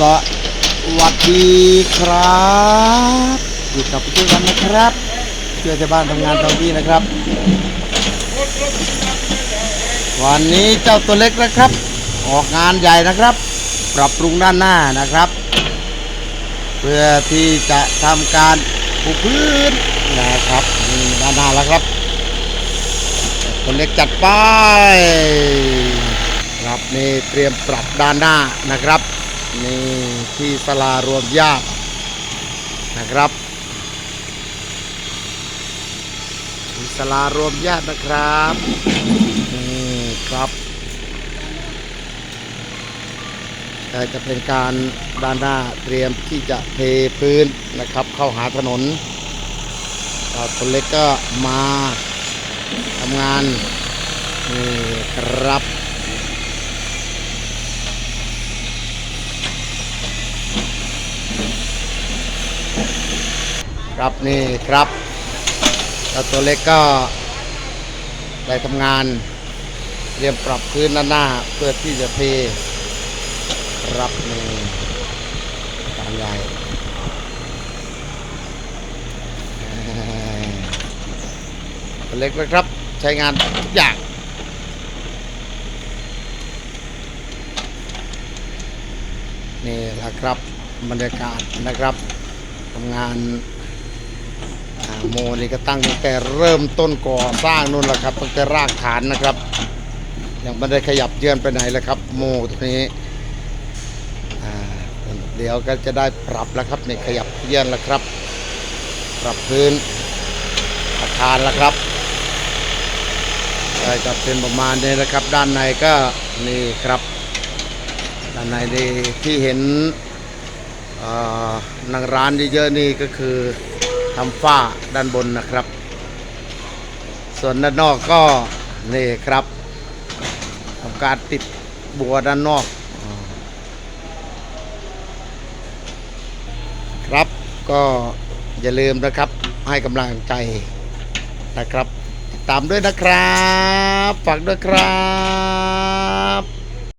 สวัสดีครับอยู่กับพี่กันนะครับเพื่อชาวบ้านทำงานตรงนี้นะครับ วันนี้เจ้าตัวเล็กนะครับ ออกงานใหญ่นะครับ ปรับปรุงด้านหน้านะครับ เพื่อที่จะทำการปูพื้นนะครับนี่ด้านหน้าแล้วครับตัวเล็กจัดไปครับนี่เตรียมปรับด้านหน้านะครับ นี่ที่สลารวมญาตินะครับที่สลารวมญาตินะครับนี่ครับก็จะเป็นการด้านหน้าเตรียมที่จะเทพื้นนะครับ เข้าหาถนนคนเล็กก็มาทำงานนี่ครับ ครับนี่ครับแล้วตัวเล็กก็ได้ทำงานเตรียมปรับพื้นด้านหน้าเพื่อที่จะเทรับนี่การใหญ่ตัวเล็กนะครับใช้งานทุกอย่างนี่แหละครับบรรยากาศนะครับทำงาน โมนี่ก็ตั้งตั้งแต่เริ่มต้นก่อสร้างนู่นแหละครับตั้งแต่รากฐานนะครับ ยังไม่ได้ขยับเยื่อนไปไหนเลยครับ โมตัวนี้เดี๋ยวก็จะได้ปรับแล้วครับในขยับเยื่อนแล้วครับ ปรับพื้นอาคารแล้วครับก็จะเป็นประมาณนี้นะครับ ด้านในก็นี่ครับด้านในที่เห็นเอ่อนางร้านเยอะๆนี่ก็คือ ทำฝ้าด้านบนนะครับ ส่วนด้านนอกก็นี่ครับทำการติดบัวด้านนอกอครับก็อย่าลืมนะครับให้กำลังใจนะครับติดตามด้วยนะครับ ฝากด้วยครับ